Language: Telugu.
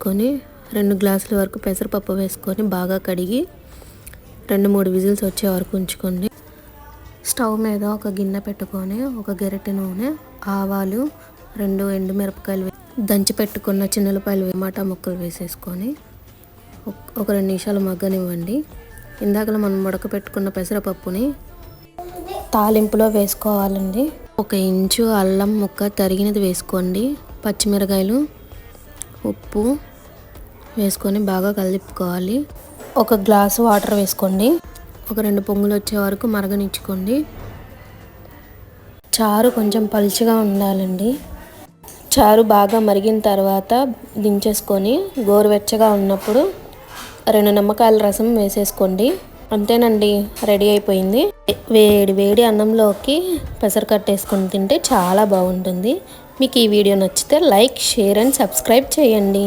కొని రెండు గ్లాసుల వరకు పెసరపప్పు వేసుకొని బాగా కడిగి రెండు మూడు విజిల్స్ వచ్చే వరకు ఉంచుకోండి. స్టవ్ మీద ఒక గిన్నె పెట్టుకొని ఒక గెరటి నూనె ఆవాలు రెండు ఎండుమిరపకాయలు దంచి పెట్టుకున్న చిన్నలపాయలు టమాటా ముక్కలు వేసేసుకొని ఒక- రెండు నిమిషాలు మగ్గనివ్వండి. ఇందాకలో మనం ఉడకపెట్టుకున్న పెసరపప్పుని తాలింపులో వేసుకోవాలండి. ఒక ఇంచు అల్లం ముక్క తరిగినది వేసుకోండి. పచ్చిమిరకాయలు ఉప్పు వేసుకొని బాగా కలిపుకోవాలి. ఒక గ్లాస్ వాటర్ వేసుకోండి. ఒక రెండు పొంగులు వచ్చే వరకు మరగనిచ్చుకోండి. చారు కొంచెం పలుచగా ఉండాలండి. చారు బాగా మరిగిన తర్వాత దించేసుకొని గోరువెచ్చగా ఉన్నప్పుడు రెండు నిమ్మకాయల రసం వేసేసుకోండి. అంతేనండి రెడీ అయిపోయింది. వేడి వేడి అన్నంలోకి పెసరకట్టేసుకొని తింటే చాలా బాగుంటుంది. మీకు ఈ వీడియో నచ్చితే లైక్ షేర్ అండ్ సబ్స్క్రైబ్ చేయండి.